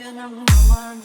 durmam canım aman